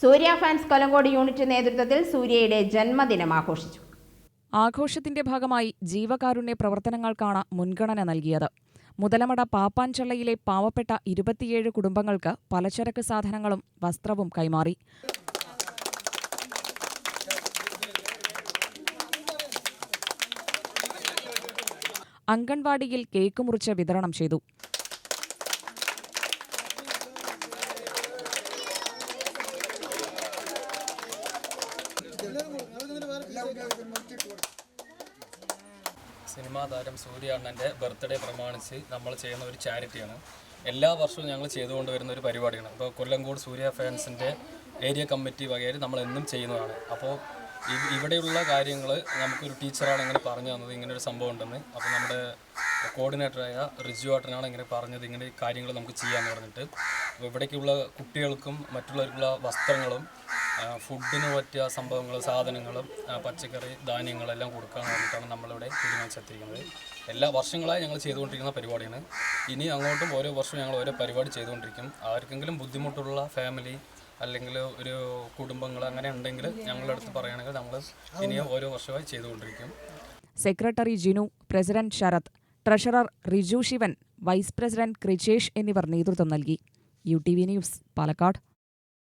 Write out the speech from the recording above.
സൂര്യ fans കൊലങ്കോട് unit നേതൃത്വത്തിൽ സൂര്യയുടെ ജന്മദിനം ആഘോഷിച്ചു. ആഘോഷത്തിന്റെ ഭാഗമായി ജീവകാരുണ്യ പ്രവർത്തനങ്ങൾക്കാണ് മുൻഗണന നൽകിയത്. മുതലമട പാപ്പാൻചള്ളയിലെ പാവപ്പെട്ട ഇരുപത്തിയേഴ് കുടുംബങ്ങൾക്ക് പലചരക്ക് സാധനങ്ങളും വസ്ത്രവും കൈമാറി. അംഗൻവാടിയിൽ കേക്ക് മുറിച്ച് വിതരണം ചെയ്തു. സിനിമാ താരം സൂര്യാണ്ണന്റെ ബർത്ത്ഡേ പ്രമാണിച്ച് നമ്മൾ ചെയ്യുന്ന ഒരു ചാരിറ്റിയാണ്. എല്ലാ വർഷവും ഞങ്ങൾ ചെയ്തുകൊണ്ട് വരുന്ന ഒരു പരിപാടിയാണ്. അപ്പോൾ കൊല്ലങ്കോട് സൂര്യ ഫാൻസിന്റെ ഏരിയ കമ്മിറ്റി വകയിൽ നമ്മൾ എന്നും ചെയ്യുന്നതാണ്. അപ്പോൾ ഇവിടെയുള്ള കാര്യങ്ങൾ നമുക്കൊരു ടീച്ചറാണ് ഇങ്ങനെ പറഞ്ഞു തന്നത്. ഇങ്ങനെ ഒരു സംഭവം ഉണ്ടെന്ന്. അപ്പോൾ നമ്മുടെ കോർഡിനേറ്ററായ റിജു ആട്ടനാണ് ഇങ്ങനെ പറഞ്ഞത് ഇങ്ങനെ കാര്യങ്ങൾ നമുക്ക് ചെയ്യാമെന്ന് പറഞ്ഞിട്ട്. അപ്പോൾ ഇവിടേക്കുള്ള കുട്ടികൾക്കും മറ്റുള്ളവർക്കുള്ള വസ്ത്രങ്ങളും ഫുഡിന് പറ്റിയ സംഭവങ്ങൾ സാധനങ്ങളും പച്ചക്കറി ധാന്യങ്ങളെല്ലാം കൊടുക്കാൻ വേണ്ടിയിട്ടാണ് നമ്മളിവിടെ തീരുമാനിച്ചെത്തിയിരിക്കുന്നത്. എല്ലാ വർഷങ്ങളായി ഞങ്ങൾ ചെയ്തുകൊണ്ടിരിക്കുന്ന പരിപാടിയാണ്. ഇനി അങ്ങോട്ടും ഓരോ വർഷവും ഞങ്ങൾ ഓരോ പരിപാടി ചെയ്തുകൊണ്ടിരിക്കും. ആർക്കെങ്കിലും ബുദ്ധിമുട്ടുള്ള ഫാമിലി അല്ലെങ്കിൽ ഒരു കുടുംബങ്ങൾ അങ്ങനെ ഉണ്ടെങ്കിൽ ഞങ്ങളുടെ അടുത്ത് പറയുകയാണെങ്കിൽ നമ്മൾ ഇനിയും ഓരോ വർഷമായി ചെയ്തുകൊണ്ടിരിക്കും. Secretary Jinu president Sarath treasurer Riju Shivan vice president Krichesh എന്നിവർ നേതൃത്വം നൽകി. U T V news Palakkad.